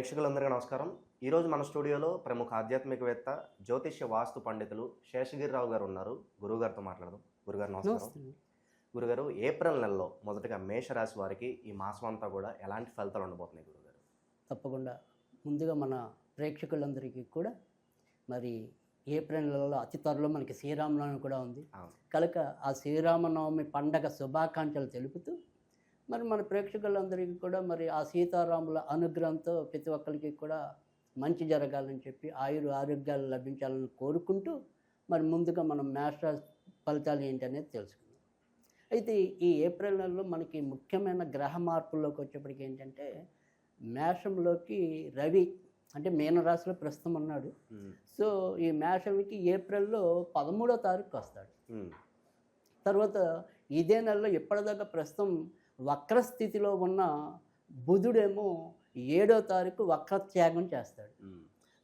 ప్రేక్షకులందరికీ నమస్కారం. ఈరోజు మన స్టూడియోలో ప్రముఖ ఆధ్యాత్మికవేత్త జ్యోతిష్య వాస్తు పండితులు శేషగిరిరావు గారు ఉన్నారు. గురువుగారితో మాట్లాడదాం. గురుగారు నమస్కారం. గురుగారు ఏప్రిల్ నెలలో మొదటగా మేషరాశి వారికి ఈ మాసం అంతా కూడా ఎలాంటి ఫలితాలు ఉండబోతున్నాయి గురుగారు? తప్పకుండా. ముందుగా మన ప్రేక్షకులందరికీ కూడా మరి ఏప్రిల్ నెలలో అతి త్వరలో మనకి శ్రీరామనవమి కూడా ఉంది. కనుక ఆ శ్రీరామనవమి పండగ శుభాకాంక్షలు తెలుపుతూ మరి మన ప్రేక్షకులందరికీ కూడా మరి ఆ సీతారాముల అనుగ్రహంతో ప్రతి ఒక్కరికి కూడా మంచి జరగాలని చెప్పి ఆయురు ఆరోగ్యాలు లభించాలని కోరుకుంటూ మరి ముందుగా మనం మ్యాథ్స్ ఫలితాలు ఏంటి అనేది తెలుసుకుందాం. అయితే ఈ ఏప్రిల్ నెలలో మనకి ముఖ్యమైన గ్రహ మార్పుల్లోకి వచ్చేప్పటికి ఏంటంటే మేషంలోకి రవి అంటే మీనరాశిలో ప్రస్తుతం ఉన్నాడు. సో ఈ మేషంకి ఏప్రిల్లో పదమూడో తారీఖు వస్తాడు. తర్వాత ఇదే నెలలో ఎప్పటిదాకా ప్రస్తుతం వక్ర స్థితిలో ఉన్న బుధుడేమో ఏడో తారీఖు వక్ర త్యాగం చేస్తాడు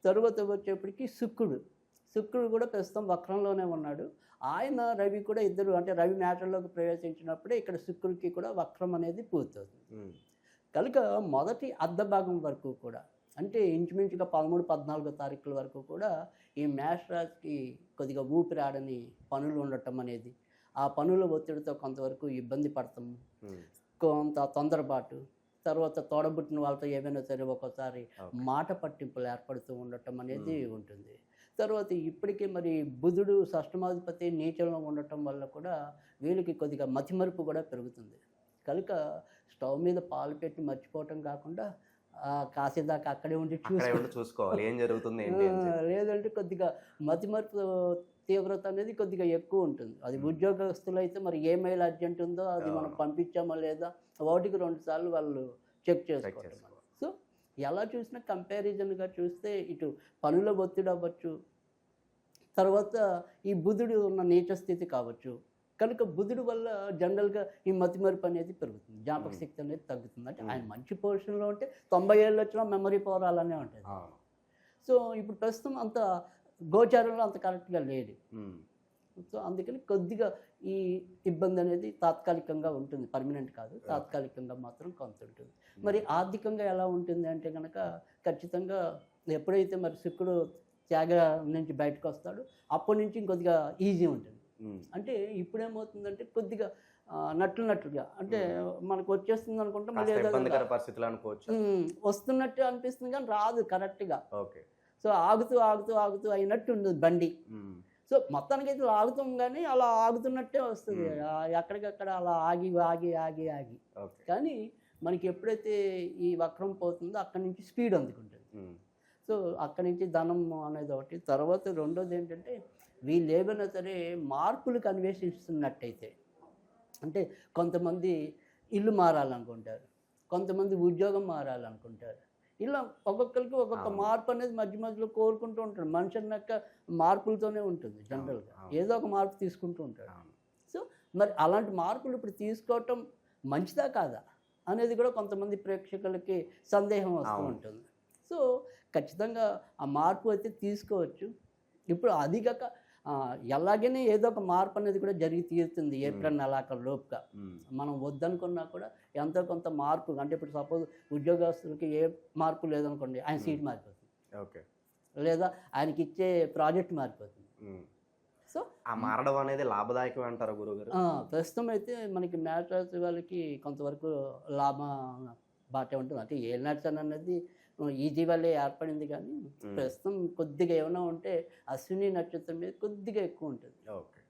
తర్వాత వచ్చేప్పటికి శుక్రుడు. శుక్రుడు కూడా ప్రస్తుతం వక్రంలోనే ఉన్నాడు. ఆయన రవి కూడా ఇద్దరు అంటే రవి మేటల్లోకి ప్రవేశించినప్పుడే ఇక్కడ శుక్రుడికి కూడా వక్రం అనేది పూర్తవుతుంది. కనుక మొదటి అర్ధ భాగం వరకు కూడా అంటే ఇంచుమించుగా పదమూడు పద్నాలుగో తారీఖుల వరకు కూడా ఈ మేష రాశికి కొద్దిగా ఊపిరాడని పనులు ఉండటం అనేది ఆ పనుల ఒత్తిడితో కొంతవరకు ఇబ్బంది పడతాం ఉమ్, కొంత తొందరపాటు తర్వాత తోడబుట్టిన వాళ్ళతో ఏమైనా సరే ఒక్కోసారి. మాట పట్టింపులు ఏర్పడుతూ ఉండటం అనేది ఉంటుంది. తర్వాత ఇప్పటికే మరి బుధుడు షష్టమాధిపతి నీచంలో ఉండటం వల్ల కూడా వీళ్ళకి కొద్దిగా మతిమరుపు కూడా పెరుగుతుంది. కనుక స్టవ్ మీద పాలు పెట్టి మర్చిపోవటం కాకుండా ఆ కాసేదాకా అక్కడే ఉండి చూసుకోవాలి. ఏం జరుగుతుంది. లేదంటే కొద్దిగా మతిమరుపు తీవ్రత అనేది కొద్దిగా ఎక్కువ ఉంటుంది అది ఉద్యోగస్తులు అయితే మరి ఏ మెయిల్ అర్జెంట్ ఉందో అది మనం. పంపించామా లేదా ఒకటికి రెండు సార్లు వాళ్ళు చెక్ చేసుకోవాలి. సో ఎలా చూసినా కంపారిజన్గా చూస్తే ఇటు పనుల ఒత్తిడి అవ్వచ్చు తర్వాత ఈ బుధుడు ఉన్న నీచ స్థితి కావచ్చు కనుక బుధుడు వల్ల జనరల్గా ఈ మతిమరుపు అనేది పెరుగుతుంది జ్ఞాపక. శక్తి అనేది తగ్గుతుంది అంటే. ఆయన మంచి పొజిషన్లో ఉంటే తొంభై ఏళ్ళు వచ్చినా మెమరీ పవర్ అలానే ఉంటుంది సో ఇప్పుడు ప్రస్తుతం అంత గోచారంలో అంత కరెక్ట్గా లేదు. సో అందుకని కొద్దిగా ఈ ఇబ్బంది అనేది తాత్కాలికంగా ఉంటుంది. పర్మనెంట్ కాదు. తాత్కాలికంగా మాత్రం కొంత ఉంటుంది. మరి ఆర్థికంగా ఎలా ఉంటుంది అంటే కనుక ఖచ్చితంగా ఎప్పుడైతే మరి శుక్రుడు త్యాగ నుంచి బయటకు వస్తాడో అప్పటి నుంచి ఇంకొద్దిగా ఈజీ ఉంటుంది. అంటే ఇప్పుడేమవుతుందంటే కొద్దిగా నట్లు నట్లుగా అంటే మనకు వచ్చేస్తుంది అనుకుంటే మళ్ళీ వస్తున్నట్టు అనిపిస్తుంది కానీ రాదు కరెక్ట్గా ఓకే. సో ఆగుతూ ఆగుతూ ఆగుతూ అయినట్టు ఉండదు బండి. సో మొత్తానికి అయితే ఆగుతాం కానీ అలా ఆగుతున్నట్టే వస్తుంది. ఎక్కడికక్కడ అలా ఆగి ఆగి ఆగి ఆగి. కానీ మనకి ఎప్పుడైతే ఈ వక్రం పోతుందో అక్కడి నుంచి స్పీడ్ అందుకుంటుంది. సో అక్కడి నుంచి ధనం అనేది ఒకటి. తర్వాత రెండోది ఏంటంటే వీళ్ళు ఏమైనా సరే మార్పులకు అన్వేషిస్తున్నట్టయితే అంటే కొంతమంది ఇల్లు మారాలనుకుంటారు కొంతమంది ఉద్యోగం మారాలనుకుంటారు ఇలా ఒక్కొక్కరికి ఒక్కొక్క. మార్పు అనేది మధ్య మధ్యలో కోరుకుంటూ ఉంటాడు మనిషి అన్నాక మార్పులతోనే ఉంటుంది జనరల్గా. ఏదో ఒక మార్పు తీసుకుంటూ ఉంటాడు సో మరి అలాంటి మార్పులు ఇప్పుడు తీసుకోవటం మంచిదా కాదా అనేది కూడా కొంతమంది ప్రేక్షకులకి సందేహం వస్తూ. ఉంటుంది సో ఖచ్చితంగా ఆ మార్పు అయితే తీసుకోవచ్చు ఇప్పుడు అది కాక ఎలాగైనా ఏదో ఒక మార్పు అనేది కూడా జరిగి తీరుతుంది ఏప్రిల్ నెలాఖరు లోపుగా. మనం వద్దనుకున్నా కూడా ఎంతో కొంత మార్పు అంటే ఇప్పుడు సపోజ్ ఉద్యోగస్తులకి ఏ మార్పు లేదనుకోండి ఆయన సీట్ మారిపోతుంది. ఓకే. లేదా ఆయనకి ఇచ్చే ప్రాజెక్ట్ మారిపోతుంది. సో ఆ మారడం అనేది లాభదాయకం అంటారా గురుగారు ప్రస్తుతం అయితే మనకి మ్యాచ్ రాసే వాళ్ళకి కొంతవరకు లాభ బాటే ఉంటుంది. అంటే ఏ నచ్చన్ అనేది ఈజీ వల్లే ఏర్పడింది కానీ. ప్రస్తుతం కొద్దిగా ఏమైనా ఉంటే అశ్విని నక్షత్రం మీద కొద్దిగా ఎక్కువ ఉంటుంది. ఓకే.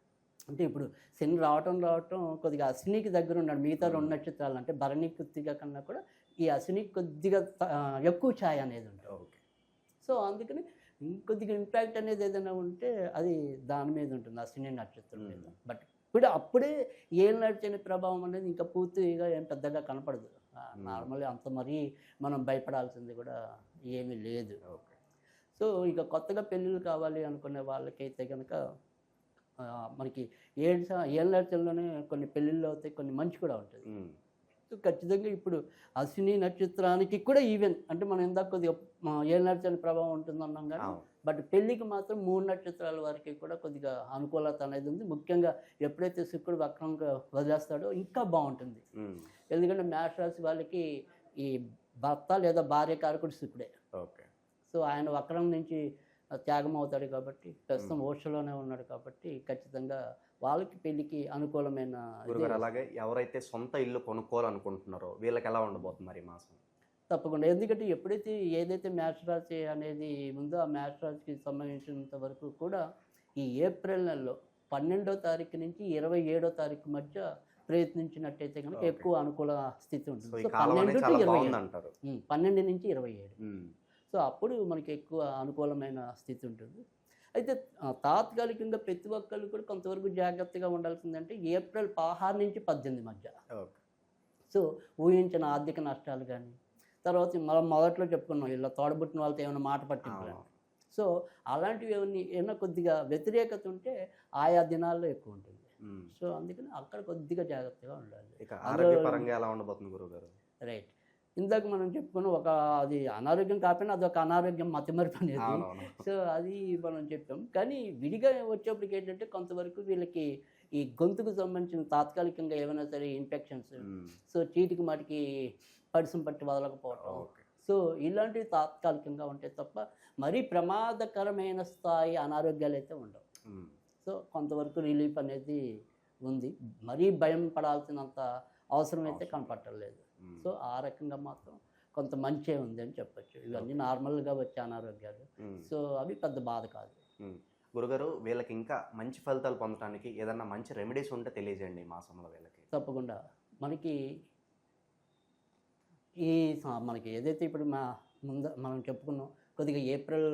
అంటే ఇప్పుడు శని రావటం రావటం కొద్దిగా అశ్వినికి దగ్గర ఉన్నాడు. మిగతా రెండు నక్షత్రాలు అంటే భరణి కృత్తిక కన్నా కూడా ఈ అశ్వినికి కొద్దిగా ఎక్కువ ఛాయ అనేది ఉంటుంది. ఓకే. సో అందుకని ఇంకొద్దిగా ఇంపాక్ట్ అనేది ఏదైనా ఉంటే అది దాని మీద ఉంటుంది అశ్విని నక్షత్రం మీద. బట్ ఇప్పుడు అప్పుడే ఏం నడిచిన ప్రభావం అనేది ఇంకా పూర్తిగా ఏం పెద్దగా కనపడదు. నార్మల్గా అంత మరీ మనం భయపడాల్సింది కూడా ఏమీ లేదు. ఓకే. సో ఇక కొత్తగా పెళ్ళిళ్ళు కావాలి అనుకునే వాళ్ళకైతే కనుక మనకి ఏడు స- ఏళ్ళ నడిచల్లోనే కొన్ని పెళ్ళిళ్ళు అవుతాయి కొన్ని మంచి కూడా ఉంటుంది ఖచ్చితంగా ఇప్పుడు అశ్విని నక్షత్రానికి కూడా ఈవెన్ అంటే మనం ఇందాక కొద్దిగా ఏళ్ళ నడిచని ప్రభావం ఉంటుందన్నాం కానీ బట్ పెళ్ళికి మాత్రం మూడు నక్షత్రాల వారికి కూడా కొద్దిగా అనుకూలత అనేది ఉంది. ముఖ్యంగా ఎప్పుడైతే శుక్రుడు వక్రంగా వదిలేస్తాడో ఇంకా బాగుంటుంది. ఎందుకంటే మేష రాశి వాళ్ళకి ఈ భర్త లేదా భార్య కారకుడు శుక్రుడే. ఓకే. సో ఆయన వక్రం నుంచి త్యాగం అవుతాడు కాబట్టి ప్రస్తుతం ఓషలోనే ఉన్నాడు కాబట్టి ఖచ్చితంగా వాళ్ళకి పెళ్ళికి అనుకూలమైన అలాగే ఎవరైతే సొంత ఇల్లు కొనుక్కోవాలనుకుంటున్నారో వీళ్ళకి ఎలా ఉండబోతుంది మరి మాసం? తప్పకుండా. ఎందుకంటే ఎప్పుడైతే ఏదైతే మ్యాచ్ రాశి అనేది ఉందో ఆ మ్యాచ్ రాశికి సంబంధించినంత వరకు కూడా ఈ ఏప్రిల్ నెలలో పన్నెండో తారీఖు నుంచి ఇరవై ఏడో తారీఖు మధ్య ప్రయత్నించినట్టయితే కనుక. ఎక్కువ అనుకూల స్థితి ఉంటుంది. పన్నెండు టు ఇరవై పన్నెండు నుంచి ఇరవై ఏడు. సో అప్పుడు మనకి ఎక్కువ అనుకూలమైన స్థితి ఉంటుంది. అయితే తాత్కాలికంగా ప్రతి ఒక్కళ్ళు కూడా కొంతవరకు జాగ్రత్తగా ఉండాల్సిందంటే ఏప్రిల్ పదహారు నుంచి పద్దెనిమిది మధ్య. సో ఊహించిన ఆర్థిక నష్టాలు కానీ తర్వాత మనం మొదట్లో చెప్పుకున్నాం ఇలా తోడబుట్టిన వాళ్ళతో ఏమైనా మాట అవును. సో అలాంటివి ఏమన్నా ఏమైనా కొద్దిగా వ్యతిరేకత ఉంటే ఆయా దినాల్లో ఎక్కువ ఉంటుంది. సో అందుకని అక్కడ కొద్దిగా జాగ్రత్తగా ఉండాలి. ఇక ఆరోగ్యపరంగా ఎలా ఉండబోతుంది గురుగారు రైట్. ఇందాక మనం చెప్పుకున్న ఒక అది అనారోగ్యం కాకపోయినా అదొక అనారోగ్యం మతిమరుపు అనేది సో అది మనం చెప్పాం. కానీ విడిగా వచ్చేప్పటికి ఏంటంటే కొంతవరకు వీళ్ళకి ఈ గొంతుకు సంబంధించిన తాత్కాలికంగా ఏమైనా సరే ఇన్ఫెక్షన్స్ సో చీటికి మాటికి పరిసం పట్టి వదలకపోవటం. సో ఇలాంటివి తాత్కాలికంగా ఉంటాయి తప్ప మరీ ప్రమాదకరమైన స్థాయి అనారోగ్యాలు అయితే ఉండవు. సో కొంతవరకు రిలీఫ్ అనేది ఉంది. మరీ భయం పడాల్సినంత అవసరం. అయితే. కనపట్టలేదు ఉమ్, సో ఆ రకంగా మాత్రం కొంత మంచే ఉంది అని చెప్పొచ్చు. ఇవన్నీ నార్మల్గా వచ్చే అనారోగ్యాలు. సో అవి పెద్ద బాధ కాదు. గురుగారు వీళ్ళకి ఇంకా మంచి ఫలితాలు పొందడానికి ఏదన్నా మంచి రెమెడీస్ ఉంటే తెలియజేయండి ఈ మాసంలో వీళ్ళకి. తప్పకుండా. మనకి ఈ మనకి ఏదైతే ఇప్పుడు మా ముందు మనం చెప్పుకున్నాం కొద్దిగా ఏప్రిల్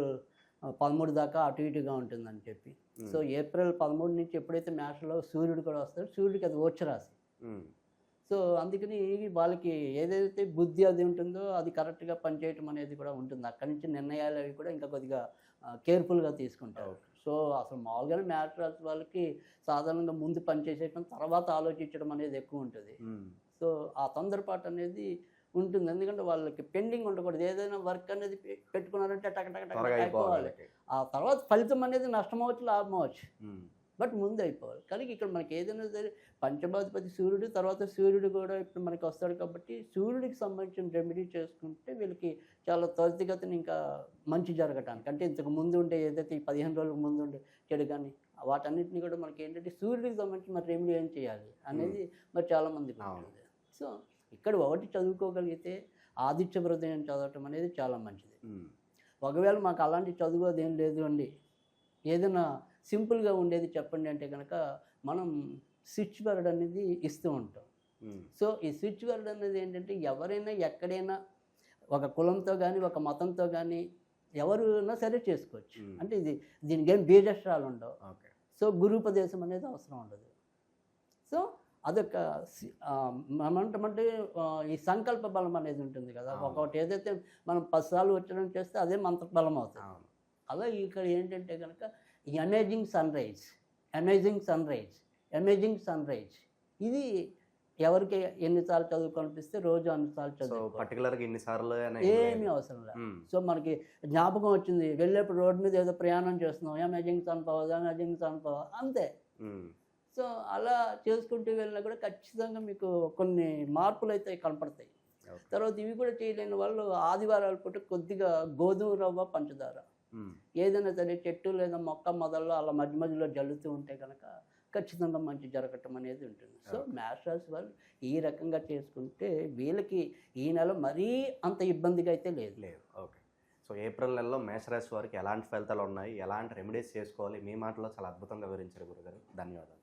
పదమూడు దాకా అటు ఇటుగా ఉంటుందని చెప్పి. సో ఏప్రిల్ పదమూడు నుంచి ఎప్పుడైతే మ్యాచ్లో సూర్యుడు కూడా వస్తాడో సూర్యుడికి అది ఉమ్, సో అందుకని వాళ్ళకి ఏదైతే బుద్ధి అది ఉంటుందో అది కరెక్ట్గా పనిచేయటం అనేది కూడా ఉంటుంది. అక్కడి నుంచి నిర్ణయాలు అవి కూడా ఇంకా కొద్దిగా కేర్ఫుల్గా తీసుకుంటారు. సో అసలు మామూలుగానే మ్యాచ్ రాసి వాళ్ళకి సాధారణంగా ముందు పనిచేసేయటం తర్వాత ఆలోచించడం అనేది ఎక్కువ ఉంటుంది. సో ఆ తొందరపాటు అనేది ఉంటుంది. ఎందుకంటే వాళ్ళకి పెండింగ్ ఉండకూడదు. ఏదైనా వర్క్ అనేది పెట్టుకున్నారంటే టక టక టక అయిపోవాలి. ఆ తర్వాత ఫలితం అనేది నష్టం అవ్వచ్చు లాభం అవ్వచ్చు. బట్ ముందు అయిపోవాలి కానీ ఇక్కడ మనకి ఏదైనా సరే పంచమాధిపతి సూర్యుడు తర్వాత సూర్యుడు కూడా ఇప్పుడు మనకి వస్తాడు కాబట్టి సూర్యుడికి సంబంధించిన రెమెడీ చేసుకుంటే వీళ్ళకి చాలా త్వరితగతిని ఇంకా మంచి జరగటానికి అంటే ఇంతకు ముందు ఉండే ఏదైతే ఈ పదిహేను రోజులకు ముందు ఉండే చెడు కానీ వాటన్నిటిని కూడా మనకి ఏంటంటే సూర్యుడికి సంబంధించి మరి రెమెడీ ఏం చేయాలి అనేది మరి చాలా మందికి అవును. ఉంటుంది. సో ఇక్కడ ఒకటి చదువుకోగలిగితే ఆదిత్య హృదయం చదవటం అనేది చాలా మంచిది. ఒకవేళ మాకు అలాంటి చదువు అదేం లేదు అండి. ఏదైనా సింపుల్గా ఉండేది చెప్పండి అంటే కనుక మనం స్విచ్ వర్డ్ అనేది ఇస్తూ ఉంటాం. సో ఈ స్విచ్ వర్డ్ అనేది ఏంటంటే ఎవరైనా ఎక్కడైనా ఒక కులంతో కానీ ఒక మతంతో కానీ ఎవరైనా సరే చేసుకోవచ్చు. అంటే ఇది దీనికి ఏం బీజస్ట్రాలు ఉండవు. సో గురుపదేశం అనేది అవసరం ఉండదు. సో అదొక సి- ఆ, మనం అంటామంటే ఆ, ఈ సంకల్ప బలం అనేది ఉంటుంది కదా. ఒకటి ఏదైతే మనం పదిసార్లు ఉచ్చరణ చేస్తే అదే మంత్ర బలం అవుతుంది. అలా ఇక్కడ ఏంటంటే కనుక ఈ amazing sunrise amazing sunrise amazing sunrise ఇది ఎవరికి ఎన్నిసార్లు చదువు కనిపిస్తే రోజు అన్నిసార్లు చదువు పర్టికులర్గా ఇన్నిసార్లు అనే ఏమీ అవసరం లేదు. సో మనకి జ్ఞాపకం వచ్చింది వెళ్ళేప్పుడు రోడ్డు మీద ఏదో ప్రయాణం చేస్తున్నాం amazing sun power amazing sun power అంతే. సో అలా చేసుకుంటూ వెళ్ళినా కూడా ఖచ్చితంగా మీకు కొన్ని మార్పులు అయితే కనపడతాయి. తర్వాత ఇవి కూడా చేయలేని వాళ్ళు ఆదివారాల పూట కొద్దిగా గోధుమ రవ్వ పంచదార. ఏదైనా సరే చెట్టు లేదా మొక్క మొదల్లో అలా మధ్య మధ్యలో జల్లుతూ ఉంటే కనుక ఖచ్చితంగా మంచి జరగటం అనేది ఉంటుంది. సో మ్యాథ్స్ రాసి వాళ్ళు ఈ రకంగా చేసుకుంటే వీళ్ళకి ఈ నెల మరీ అంత ఇబ్బందిగా అయితే లేదు. లేదు. ఓకే. సో ఏప్రిల్ నెలలో మేషరాశి వారికి ఎలాంటి ఫలితాలు ఉన్నాయి? ఎలాంటి రెమెడీస్ చేసుకోవాలి? మీ మాటలో చాలా అద్భుతంగా వివరించారు గురుగారు. ధన్యవాదాలు.